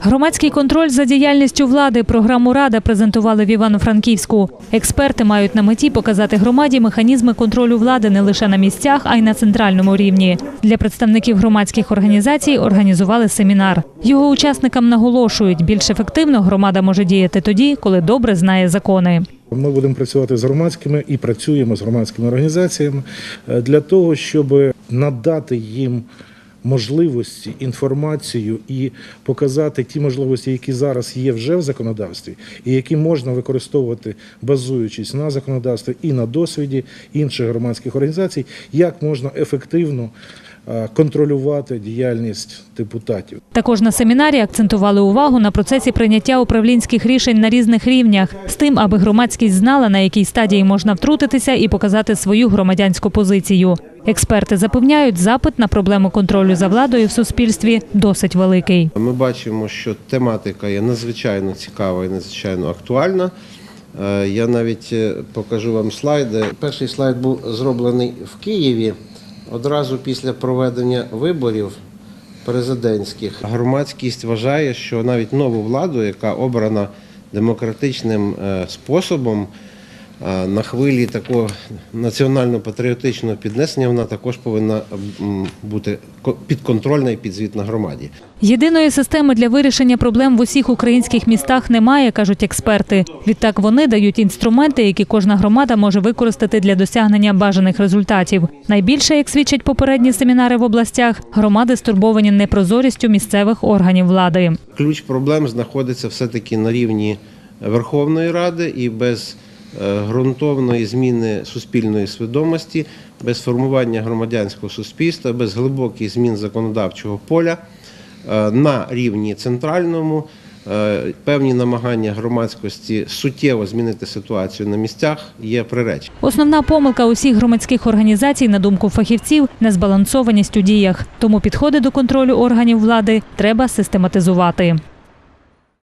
Громадський контроль за діяльністю влади програму Рада презентували в Івано-Франківську. Експерти мають на меті показати громаді механізми контролю влади не лише на місцях, а й на центральному рівні. Для представників громадських організацій організували семінар. Його учасникам наголошують, більш ефективно громада може діяти тоді, коли добре знає закони. Ми будемо працювати з громадськими і працюємо з громадськими організаціями е, для того, щоб надати їм можливості, інформацію і показати ті можливості, які зараз є вже в законодавстві, і які можна використовувати, базуючись на законодавстві і на досвіді інших громадських організацій, як можна ефективно контролювати діяльність депутатів. Також на семінарі акцентували увагу на процесі прийняття управлінських рішень на різних рівнях, з тим, аби громадськість знала, на якій стадії можна втрутитися і показати свою громадянську позицію. Експерти запевняють, запит на проблему контролю за владою в суспільстві досить великий. Ми бачимо, що тематика є надзвичайно цікава і надзвичайно актуальна. Е, Я навіть е, покажу вам слайди. Перший слайд був зроблений в Києві одразу після проведення виборів президентських. Громадськість вважає, що навіть нову владу, яка обрана демократичним е, способом, на хвилі такого національно-патріотичного піднесення, вона також повинна бути ко- підконтрольна і підзвітна громаді. Єдиної системи для вирішення проблем в усіх українських містах немає, кажуть експерти. Відтак вони дають інструменти, які кожна громада може використати для досягнення бажаних результатів. Найбільше, як свідчать попередні семінари в областях, громади стурбовані непрозорістю місцевих органів влади. Ключ проблем знаходиться все-таки на рівні Верховної Ради і без ґрунтовної зміни суспільної свідомості, без формування громадянського суспільства, без глибоких змін законодавчого поля е, на рівні центральному. е, Певні намагання громадськості суттєво змінити ситуацію на місцях є приречені. Основна помилка усіх громадських організацій, на думку фахівців, незбалансованість у діях. Тому підходи до контролю органів влади треба систематизувати.